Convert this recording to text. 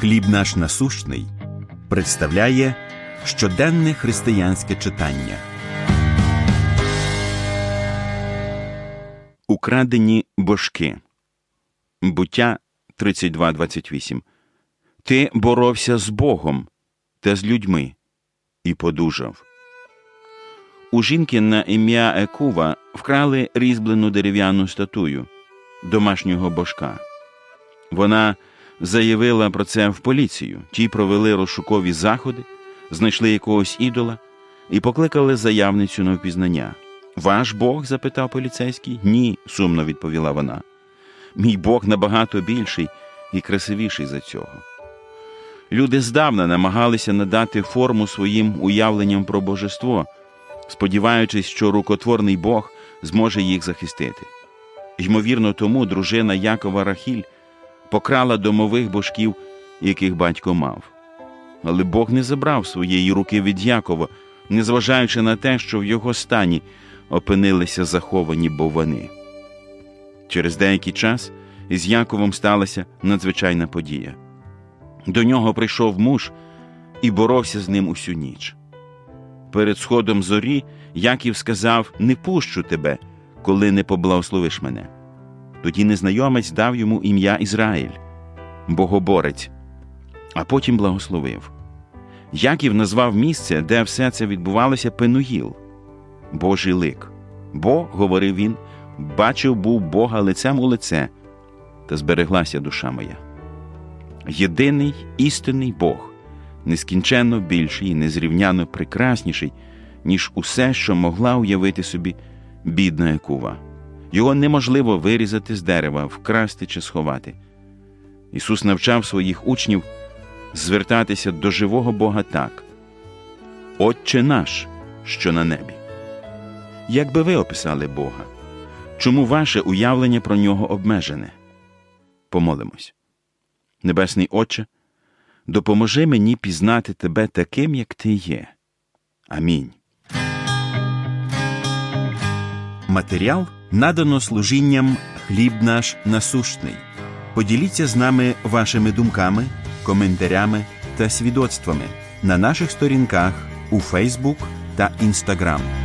Хліб наш насущний представляє щоденне християнське читання. Украдені божки. Буття 32.28. Ти боровся з Богом та з людьми і подужав. У жінки на ім'я Екува вкрали різьблену дерев'яну статую домашнього божка. Вона заявила про це в поліцію. Ті провели розшукові заходи, знайшли якогось ідола і покликали заявницю на впізнання. Ваш Бог? запитав поліцейський. Ні, сумно відповіла вона. Мій Бог набагато більший і красивіший за цього. Люди здавна намагалися надати форму своїм уявленням про божество, сподіваючись, що рукотворний Бог зможе їх захистити. Ймовірно, тому дружина Якова Рахіль покрала домових божків, яких батько мав. Але Бог не забрав своєї руки від Якова, незважаючи на те, що в його стані опинилися заховані бовани. Через деякий час із Яковом сталася надзвичайна подія. До нього прийшов муж і боровся з ним усю ніч. Перед сходом зорі Яків сказав: Не пущу тебе, коли не поблагословиш мене. Тоді незнайомець дав йому ім'я Ізраїль, богоборець, а потім благословив. Яків назвав місце, де все це відбувалося Пенуїл, Божий лик. Бо, говорив він, бачив був Бога лицем у лице, та збереглася душа моя. Єдиний істинний Бог, нескінченно більший і незрівняно прекрасніший, ніж усе, що могла уявити собі бідна Якува. Його неможливо вирізати з дерева, вкрасти чи сховати. Ісус навчав своїх учнів звертатися до живого Бога так. Отче наш, що на небі. Як би ви описали Бога? Чому ваше уявлення про нього обмежене? Помолимось. Небесний Отче, допоможи мені пізнати Тебе таким, як Ти є. Амінь. Матеріал надано служінням хліб наш насущний. Поділіться з нами вашими думками, коментарями та свідоцтвами на наших сторінках у Фейсбук та Інстаграм.